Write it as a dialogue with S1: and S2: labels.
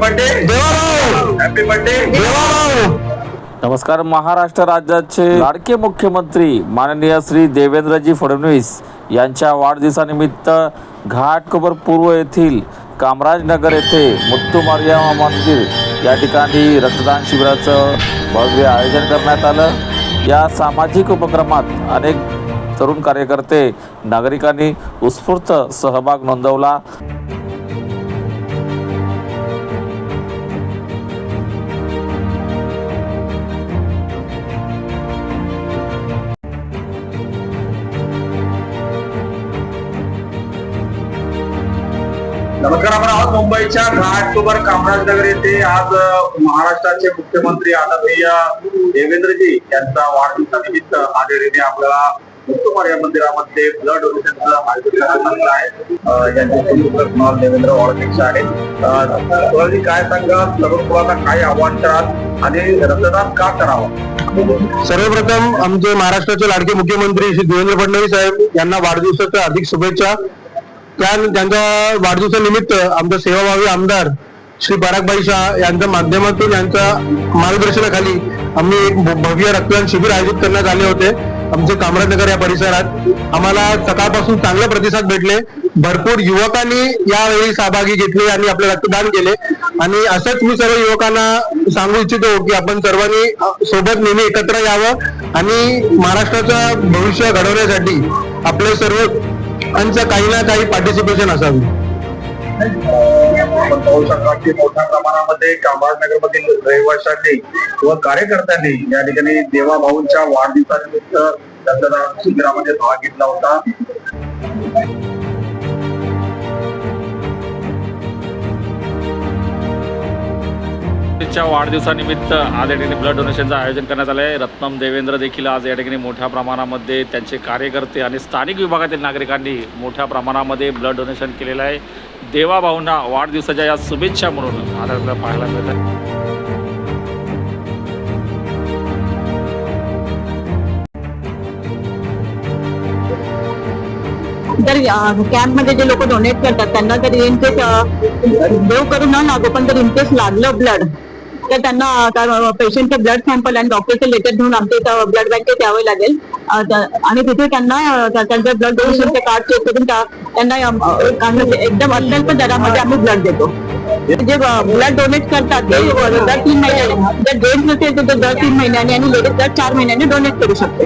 S1: Birthday happy birthday
S2: नमस्कार महाराष्ट्र राज्याचे लाडके मुख्यमंत्री माननीय श्री देवेंद्रजी फडणवीस यांच्या वाढदिवसानिमित्त घाटकोपर पूर्व येथील कामराजनगर येथे मुत्तुमारिया मंदिर या ठिकाणी रक्तदान शिबिराचं भव्य आयोजन करण्यात आलं. या सामाजिक उपक्रमात अनेक तरुण कार्यकर्ते नागरिकांनी उत्स्फूर्त सहभाग नोंदवला.
S1: नमस्कार आपण आहोत मुंबईच्या दहा घाटकोपर कामराजनगर येथे. आज महाराष्ट्राचे मुख्यमंत्री आदरणीय देवेंद्रजी यांचा वाढदिवसानिमित्त आदिरीने आपल्याला मुक्तमार या मंदिरामध्ये ब्लड डोनेशनचं आयोजन करण्यात आलेलं आहे. यांचे संयुक्त नाव देवेंद्र वाळकेश आहेत. अ, काय सांगा? तरुण मुलांना काय आव्हान कराल? आणि रक्तदान का करावं?
S3: सर्वप्रथम आमचे महाराष्ट्राचे लाडके मुख्यमंत्री श्री देवेंद्र फडणवीस साहेब यांना वाढदिवसाच्या हार्दिक शुभेच्छा. त्या त्यांच्या वाढदिवसानिमित्त आमच्या सेवाभावी आमदार श्री परागभाई शाह यांच्या माध्यमातून यांच्या मार्गदर्शनाखाली आम्ही एक भव्य रक्तदान शिबिर आयोजित करण्यात आले होते. आमचे कामराजनगर या परिसरात. आम्हाला सकाळपासून चांगले प्रतिसाद भेटले. भरपूर युवकांनी यावेळी सहभागी घेतले आणि आपले रक्तदान केले. आणि असंच मी सर्व युवकांना सांगू इच्छितो की आपण सर्वांनी सोबत नेहमी एकत्र यावं आणि महाराष्ट्राचं भविष्य घडवण्यासाठी आपले सर्व लोकांचं काही ना काही पार्टिसिपेशन असावी.
S1: आपण पाहू शकता की मोठ्या प्रमाणामध्ये कामराजनगर रहिवाशांनी किंवा कार्यकर्त्यांनी या ठिकाणी देवा भाऊंच्या वाढदिवसानिमित्त रक्तदान शिबिरामध्ये भाग घेतला होता.
S2: गणपतीच्या वाढदिवसानिमित्त आज या ठिकाणी ब्लड डोनेशनचं आयोजन करण्यात आलं आहे रत्नम देवेंद्र देखील आज या ठिकाणी मोठ्या प्रमाणामध्ये त्यांचे कार्यकर्ते आणि स्थानिक विभागातील नागरिकांनी मोठ्या प्रमाणामध्ये ब्लड डोनेशन केलेलं आहे. देवाभाऊंना वाढदिवसाच्या या शुभेच्छा म्हणून आज आपल्याला पाहायला मिळतात
S4: तर कॅम्पमध्ये जे लोक डोनेट करतात त्यांना जर इनकेस देव करू न लागो पण जर इनकेस लागलं ब्लड तर त्यांना पेशंटचं ब्लड सॅम्पल आणि डॉक्टरचे लेटर घेऊन आमच्या इथं ब्लड बँकेत यावे लागेल. आणि तिथे त्यांना त्यांचं ब्लड डोनेशनचे कार्ड चेक करून त्यांना एकदम अत्यल्प दरामध्ये आम्ही ब्लड देतो. जे ब्लड डोनेट करतात ते दर तीन महिन्याने. जर जेंट्स नसेल तर दर तीन महिन्याने आणि लेडीज दर चार महिन्याने डोनेट करू शकते.